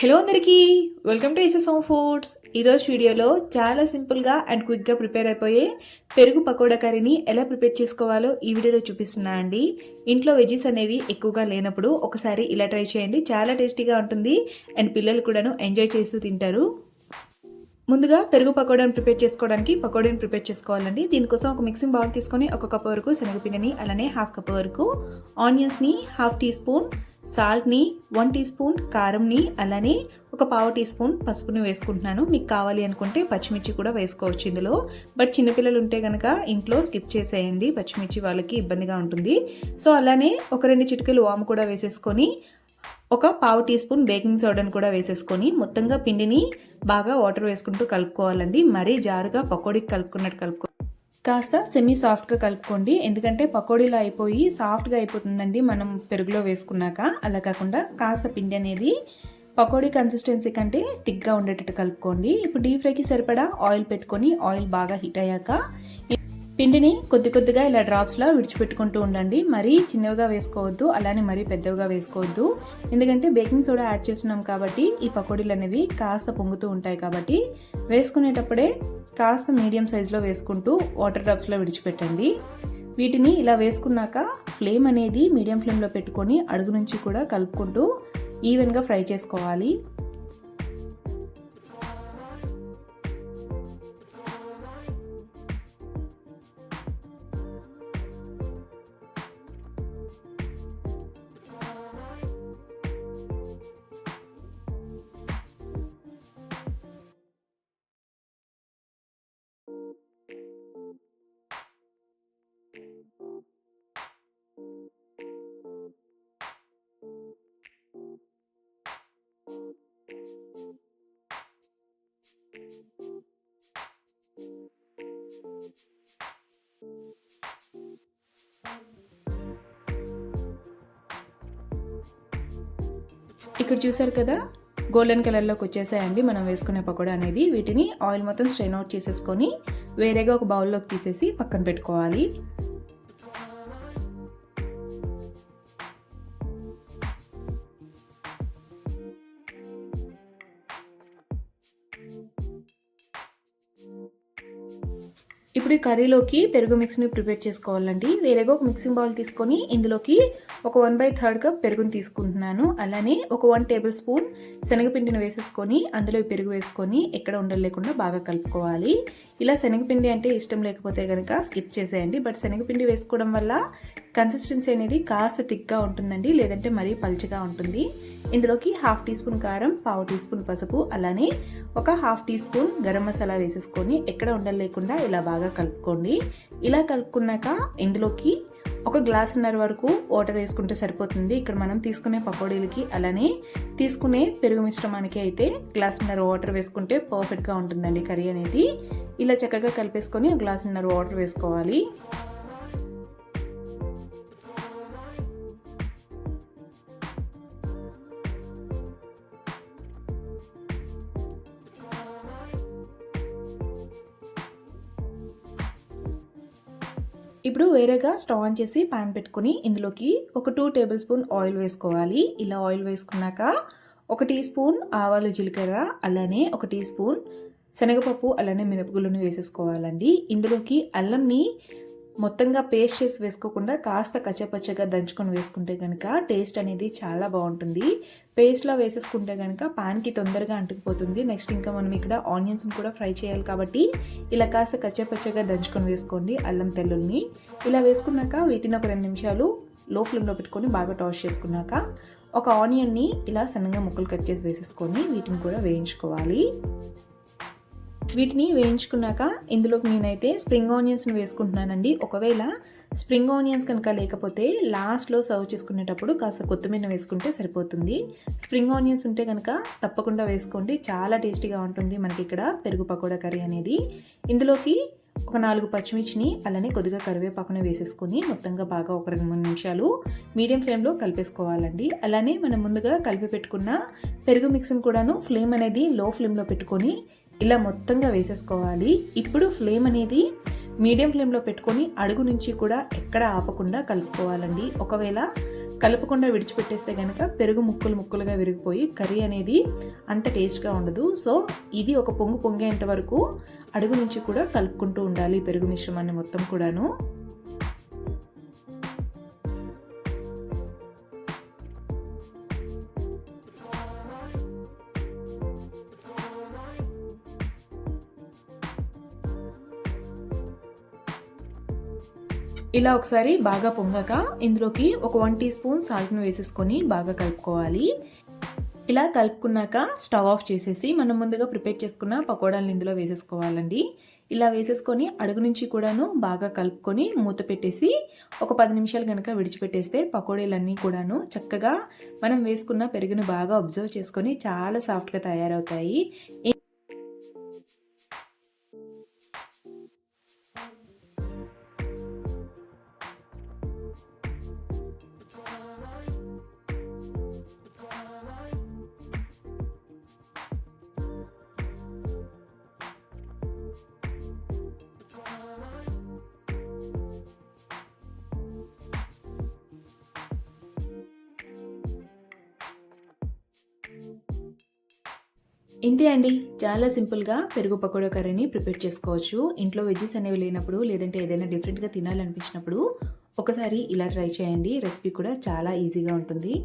Hello అందరికీ. Welcome to SS home foods ఈరోజు వీడియోలో చాలా సింపుల్గా అండ్ క్విక్గా ప్రిపేర్ అయిపోయే పెరుగు పకోడా కర్రీని ఎలా ప్రిపేర్ చేసుకోవాలో ఈ వీడియోలో చూపిస్తున్నా అండి. ఇంట్లో వెజెస్ అనేవి ఎక్కువగా లేనప్పుడు ఒకసారి ఇలా ట్రై చేయండి. చాలా టేస్టీగా ఉంటుంది అండ్ పిల్లలు కూడాను ఎంజాయ్ చేస్తూ తింటారు. ముందుగా పెరుగు పకోడాని ప్రిపేర్ చేసుకోవడానికి పకోడీని ప్రిపేర్ చేసుకోవాలండి. దీనికోసం ఒక మిక్సింగ్ బౌల్ తీసుకొని ఒక కప్ వరకు శనగపిండిని అలానే హాఫ్ కప్ వరకు ఆనియన్స్ని హాఫ్ టీ స్పూన్ సాల్ట్ని వన్ టీ స్పూన్ కారంని అలానే ఒక పావు టీ స్పూన్ పసుపుని వేసుకుంటున్నాను. మీకు కావాలి అనుకుంటే పచ్చిమిర్చి కూడా వేసుకోవచ్చు ఇందులో. బట్ చిన్నపిల్లలు ఉంటే కనుక ఇంట్లో స్కిప్ చేసేయండి. పచ్చిమిర్చి వాళ్ళకి ఇబ్బందిగా ఉంటుంది. సో అలానే ఒక రెండు చిటికలు వాము కూడా వేసేసుకొని ఒక పావు టీ స్పూన్ బేకింగ్ సోడాని కూడా వేసేసుకొని మొత్తంగా పిండిని బాగా వాటర్ వేసుకుంటూ కలుపుకోవాలండి. మరీ జారుగా పకోడీకి కలుపుకున్నట్టు కలుపుకో కాస్త సెమీ సాఫ్ట్గా కలుపుకోండి. ఎందుకంటే పకోడీలో అయిపోయి సాఫ్ట్గా అయిపోతుందండి మనం పెరుగులో వేసుకున్నాక. అలా కాకుండా కాస్త పిండి అనేది పకోడీ కన్సిస్టెన్సీ కంటే థిక్గా ఉండేటట్టు కలుపుకోండి. ఇప్పుడు డీప్ ఫ్రైకి సరిపడా ఆయిల్ పెట్టుకొని ఆయిల్ బాగా హీట్ అయ్యాక పిండిని కొద్ది కొద్దిగా ఇలా డ్రాప్స్లో విడిచిపెట్టుకుంటూ ఉండండి. మరీ చిన్నవిగా వేసుకోవద్దు అలానే మరీ పెద్దవిగా వేసుకోవద్దు. ఎందుకంటే బేకింగ్ సోడా యాడ్ చేస్తున్నాం కాబట్టి ఈ పకోడీలు అనేవి కాస్త పొంగుతూ ఉంటాయి కాబట్టి వేసుకునేటప్పుడే కాస్త మీడియం సైజులో వేసుకుంటూ వాటర్ డ్రాప్స్లో విడిచిపెట్టండి. వీటిని ఇలా వేసుకున్నాక ఫ్లేమ్ అనేది మీడియం ఫ్లేమ్లో పెట్టుకొని అడుగు నుంచి కూడా కలుపుకుంటూ ఈవెన్గా ఫ్రై చేసుకోవాలి. ఇక్కడ చూసారు కదా? గోల్డెన్ కలర్లోకి వచ్చేసాయండి. మనం వేసుకునే పకోడా అనేది. వీటిని ఆయిల్ మొత్తం స్ట్రెయిన్ అవుట్ చేసేసుకొని వేరేగా ఒక బౌల్లోకి తీసేసి పక్కన పెట్టుకోవాలి. ఇప్పుడు ఈ కర్రీలోకి పెరుగు మిక్స్ని ప్రిపేర్ చేసుకోవాలండి. వేరేగా ఒక మిక్సింగ్ బౌల్ తీసుకొని ఇందులోకి ఒక వన్ బై థర్డ్ కప్ పెరుగుని తీసుకుంటున్నాను. అలానే ఒక వన్ టేబుల్ స్పూన్ శనగపిండిని వేసేసుకొని అందులో పెరుగు వేసుకొని ఎక్కడ ఉండలేకుండా బాగా కలుపుకోవాలి. ఇలా శనగపిండి అంటే ఇష్టం లేకపోతే కనుక స్కిప్ చేసేయండి. బట్ శనగపిండి వేసుకోవడం వల్ల కన్సిస్టెన్సీ అనేది కాస్త థిక్గా ఉంటుందండి లేదంటే మరీ పలుచగా ఉంటుంది. ఇందులోకి హాఫ్ టీ స్పూన్ కారం పావు టీ స్పూన్ పసుపు అలానే ఒక half teaspoon garam masala వేసేసుకొని ఎక్కడ ఉండలేకుండా ఇలా బాగా కలుపుకోండి. ఇలా కలుపుకున్నాక ఇందులోకి ఒక గ్లాసున్నర వరకు వాటర్ వేసుకుంటే సరిపోతుంది. ఇక్కడ మనం తీసుకునే పకోడీలకి అలానే తీసుకునే పెరుగు మిశ్రమానికి అయితే గ్లాసున్నర వాటర్ వేసుకుంటే పర్ఫెక్ట్గా ఉంటుందండి కర్రీ అనేది. ఇలా చక్కగా కలిపేసుకొని గ్లాసున్నర వాటర్ వేసుకోవాలి. ఇప్పుడు వేరేగా స్టవ్ ఆన్ చేసి పాన్ పెట్టుకుని ఇందులోకి ఒక టూ టేబుల్ స్పూన్ ఆయిల్ వేసుకోవాలి. ఇలా ఆయిల్ వేసుకున్నాక ఒక టీ స్పూన్ ఆవాలు జీలకర్ర అలానే ఒక టీ స్పూన్ శనగపప్పు అలానే మినపగుళ్ళను వేసేసుకోవాలండి. ఇందులోకి అల్లంని మొత్తంగా పేస్ట్ చేసి వేసుకోకుండా కాస్త కచ్చపచ్చగా దంచుకొని వేసుకుంటే కనుక టేస్ట్ అనేది చాలా బాగుంటుంది. పేస్ట్లో వేసేసుకుంటే కనుక పాన్కి తొందరగా అంటుకుపోతుంది. నెక్స్ట్ ఇంకా మనం ఇక్కడ ఆనియన్స్ని కూడా ఫ్రై చేయాలి కాబట్టి ఇలా కాస్త కచ్చపచ్చగా దంచుకొని వేసుకోండి అల్లం తెల్లుల్ని. ఇలా వేసుకున్నాక వీటిని ఒక రెండు నిమిషాలు లో ఫ్లేమ్లో పెట్టుకొని బాగా టాస్ చేసుకున్నాక ఒక ఆనియన్ని ఇలా సన్నగా ముక్కలు కట్ చేసి వేసేసుకొని వీటిని కూడా వేయించుకోవాలి. వీటిని వేయించుకున్నాక ఇందులోకి నేనైతే స్ప్రింగ్ ఆనియన్స్ని వేసుకుంటున్నానండి. ఒకవేళ స్ప్రింగ్ ఆనియన్స్ కనుక లేకపోతే లాస్ట్లో సర్వ్ చేసుకునేటప్పుడు కాస్త కొత్తిమీర వేసుకుంటే సరిపోతుంది. స్ప్రింగ్ ఆనియన్స్ ఉంటే కనుక తప్పకుండా వేసుకోండి. చాలా టేస్టీగా ఉంటుంది మనకి ఇక్కడ పెరుగు పకోడా కర్రీ అనేది. ఇందులోకి ఒక నాలుగు పచ్చిమిర్చిని అలానే కొద్దిగా కరివేపాకుని వేసేసుకొని మొత్తంగా బాగా ఒక రెండు మూడు నిమిషాలు మీడియం ఫ్లేమ్లో కలిపేసుకోవాలండి. అలానే మనం ముందుగా కలిపి పెట్టుకున్న పెరుగు మిక్స్ని కూడాను ఫ్లేమ్ అనేది లో ఫ్లేమ్లో పెట్టుకొని ఇలా మొత్తంగా వేసేసుకోవాలి. ఇప్పుడు ఫ్లేమ్ అనేది మీడియం ఫ్లేమ్లో పెట్టుకొని అడుగు నుంచి కూడా ఎక్కడ ఆపకుండా కలుపుకోవాలండి. ఒకవేళ కలపకుండా విడిచిపెట్టేస్తే కనుక పెరుగు ముక్కలు ముక్కలుగా విరిగిపోయి కర్రీ అనేది అంత టేస్ట్గా ఉండదు. సో ఇది ఒక పొంగు పొంగేంత వరకు అడుగు నుంచి కూడా కలుపుకుంటూ ఉండాలి పెరుగు మిశ్రమాన్ని మొత్తం కూడాను. ఇలా ఒకసారి బాగా పొంగాక ఇందులోకి ఒక వన్ టీ స్పూన్ సాల్ట్ను వేసేసుకొని బాగా కలుపుకోవాలి. ఇలా కలుపుకున్నాక స్టవ్ ఆఫ్ చేసేసి మనం ముందుగా ప్రిపేర్ చేసుకున్న పకోడాలను ఇందులో వేసేసుకోవాలండి. ఇలా వేసేసుకొని అడుగు నుంచి కూడాను బాగా కలుపుకొని మూత పెట్టేసి ఒక పది నిమిషాలు కనుక విడిచిపెట్టేస్తే పకోడీలన్నీ కూడాను చక్కగా మనం వేసుకున్న పెరుగును బాగా అబ్జర్వ్ చేసుకొని చాలా సాఫ్ట్గా తయారవుతాయి. ఇంతే అండి. చాలా సింపుల్గా పెరుగు పకోడా కర్రీని ప్రిపేర్ చేసుకోవచ్చు. ఇంట్లో వెజ్జెస్ అనేవి లేనప్పుడు లేదంటే ఏదైనా డిఫరెంట్గా తినాలనిపించినప్పుడు ఒకసారి ఇలా ట్రై చేయండి. రెసిపీ కూడా చాలా ఈజీగా ఉంటుంది.